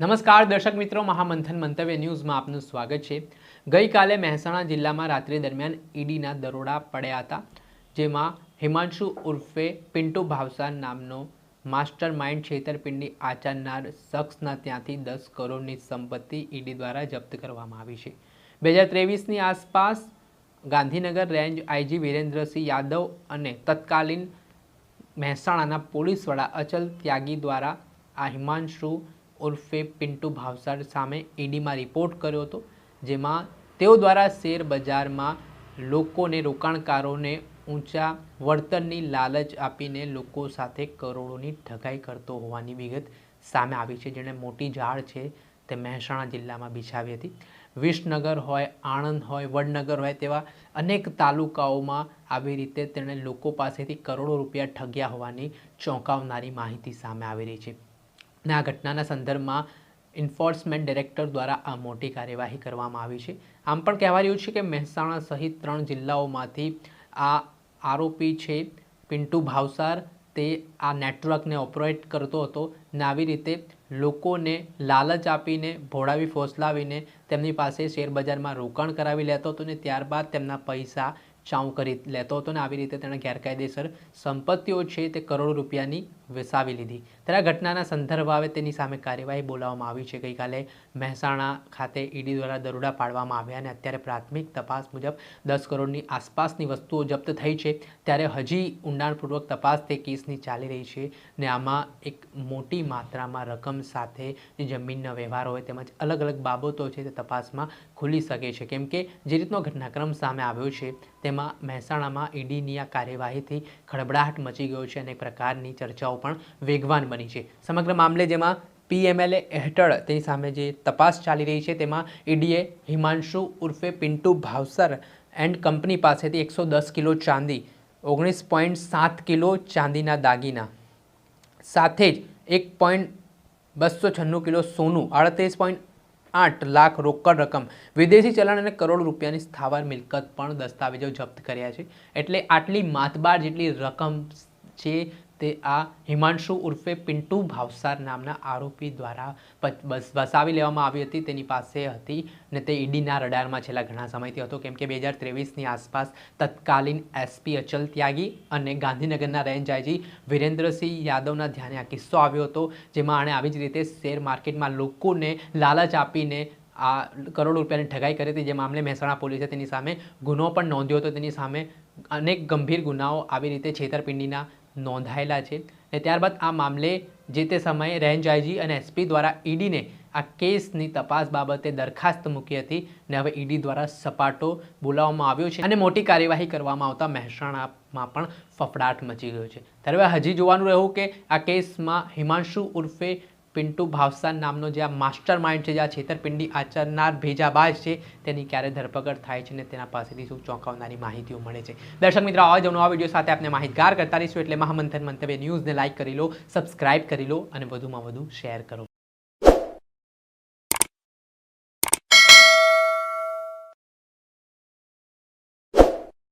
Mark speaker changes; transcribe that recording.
Speaker 1: નમસ્કાર દર્શક મિત્રો, મહામંથન મંતવ્ય ન્યૂઝમાં આપનું સ્વાગત છે. ગઈકાલે મહેસાણા જિલ્લામાં રાત્રિ દરમિયાન ઈડીના દરોડા પડ્યા હતા, જેમાં હિમાંશુ ઉર્ફે પિન્ટુ ભાવસાર નામનો માસ્ટર માઇન્ડ છેતરપિંડી આચરનાર શખ્સના ત્યાંથી દસ કરોડની સંપત્તિ ઈડી દ્વારા જપ્ત કરવામાં આવી છે. બે હજાર ત્રેવીસની આસપાસ ગાંધીનગર રેન્જ આઈજી વિરેન્દ્રસિંહ યાદવ અને તત્કાલીન મહેસાણાના પોલીસ વડા અચલ ત્યાગી દ્વારા આ હિમાંશુ ઉર્ફે પિન્ટુ ભાવસાર સામે ઈડીમાં રિપોર્ટ કર્યો હતો, જેમાં તેઓ દ્વારા શેર બજારમાં લોકોને રોકાણકારોને ઊંચા વળતરની લાલચ આપીને લોકો સાથે કરોડોની ઠગાઈ કરતો હોવાની વિગત સામે આવી છે, જેણે મોટી ઝાડ છે તે મહેસાણા જિલ્લામાં બિછાવી હતી. વિસનગર હોય, આણંદ હોય, વડનગર હોય તેવા અનેક તાલુકાઓમાં આવી રીતે તેણે લોકો પાસેથી કરોડો રૂપિયા ઠગ્યા હોવાની ચોંકાવનારી માહિતી સામે આવી રહી છે. અને આ ઘટનાના સંદર્ભમાં એન્ફોર્સમેન્ટ ડિરેક્ટર દ્વારા આ મોટી કાર્યવાહી કરવામાં આવી છે. આમ પણ કહેવા રહ્યું છે કે મહેસાણા સહિત ત્રણ જિલ્લાઓમાંથી આ આરોપી છે પિન્ટુ ભાવસાર. તે આ નેટવર્કને ઓપરેટ કરતો હતો. ને આવી રીતે લોકોને લાલચ આપીને, ભોળાવી ફોસલાવીને તેમની પાસે શેરબજારમાં રોકાણ કરાવી લેતો હતો ને ત્યારબાદ તેમના પૈસા ચાઉ કરી લેતો હતો ને આવી રીતે તેણે ગેરકાયદેસર સંપત્તિઓ છે તે કરોડો રૂપિયાની વેસાવી લીધી. ત્યારે ઘટનાના સંદર્ભાવે તેની સામે કાર્યવાહી બોલાવવામાં આવી છે. ગઈકાલે મહેસાણા ખાતે ઈડી દ્વારા દરોડા પાડવામાં આવ્યા અને અત્યારે પ્રાથમિક તપાસ મુજબ દસ કરોડની આસપાસની વસ્તુઓ જપ્ત થઈ છે. ત્યારે હજી ઊંડાણપૂર્વક તપાસ તે કેસની ચાલી રહી છે ને આમાં એક મોટી માત્રામાં રકમ સાથે જમીનનો જમીનના વ્યવહાર હોય તેમજ અલગ અલગ બાબતો છે તે તપાસમાં ખુલી શકે છે. કેમ કે જે રીતનો ઘટનાક્રમ સામે આવ્યો છે તેમાં મહેસાણામાં ઈડીની આ કાર્યવાહીથી ખળબડાહટ મચી ગયો છે અને એક પ્રકારની ચર્ચાઓ પણ વેગવાન બની છે. સમગ્ર મામલે જેમાં પીએમએલએ હેઠળ તેની સામે જે તપાસ ચાલી રહી છે, તેમાં ઈડીએ હિમાંશુ ઉર્ફે પિન્ટુ ભાવસર એન્ડ કંપની પાસેથી એકસો દસ કિલો ચાંદી, ઓગણીસ પોઈન્ટ સાત કિલો ચાંદીના દાગીના, સાથે જ એક પોઈન્ટ બસો છન્નું કિલો સોનું, આડત્રીસ પોઈન્ટ આઠ લાખ રોકડ રકમ, વિદેશી ચલણ અને કરોડ રૂપિયાની સ્થાવર મિલકત પણ દસ્તાવેજો જપ્ત કર્યા છે. એટલે આટલી માતબાર જેટલી રકમ છે તે આ હિમાંશુ ઉર્ફે પિન્ટુ ભાવસાર નામના આરોપી દ્વારા વસાવી લેવામાં આવી હતી. તેની પાસે હતી ને તે ઈડીના રડારમાં છેલ્લા ઘણા સમયથી હતો. કેમ કે બે હજાર ત્રેવીસની આસપાસ તત્કાલીન એસપી અચલ ત્યાગી અને ગાંધીનગરના રેન્જ આઈજી વિરેન્દ્રસિંહ યાદવના ધ્યાને આ કિસ્સો આવ્યો હતો, જેમાં આણે આવી જ રીતે શેર માર્કેટમાં લોકોને લાલચ આપીને આ કરોડ રૂપિયાની ઠગાઈ કરી હતી. જે મામલે મહેસાણા પોલીસે તેની સામે ગુનો પણ નોંધ્યો હતો. તેની સામે અનેક ગંભીર ગુનાઓ આવી રીતે છેતરપિંડીના નોંધાયેલા છે. ને ત્યારબાદ આ મામલે જે તે સમયે રેન્જ આઈજી અને એસપી દ્વારા ઈડીને આ કેસની તપાસ બાબતે દરખાસ્ત મૂકી હતી ને હવે ઈડી દ્વારા સપાટો બોલાવવામાં આવ્યો છે અને મોટી કાર્યવાહી કરવામાં આવતા મહેસાણામાં પણ ફફડાટ મચી ગયો છે. ત્યારે હજી જોવાનું રહ્યું કે આ કેસમાં હિમાંશુ ઉર્ફે પિન્ટુ ભાવસાન નામનો જે આ માસ્ટર માઇન્ડ છે, જે આ છેતરપિંડી આચરનાર ભેજાબાજ છે, તેની ક્યારે ધરપકડ થાય છે ને તેના પાસેથી શું ચોંકાવનારી માહિતીઓ મળે છે? દર્શક મિત્રો, આવા જ નવા વીડિયો સાથે આપણે માહિતગાર કરતા રહીશું. એટલે મહામંથન મંતવ્ય ન્યૂઝને લાઇક કરી લો, સબસ્ક્રાઇબ કરી લો અને વધુમાં વધુ શેર કરો.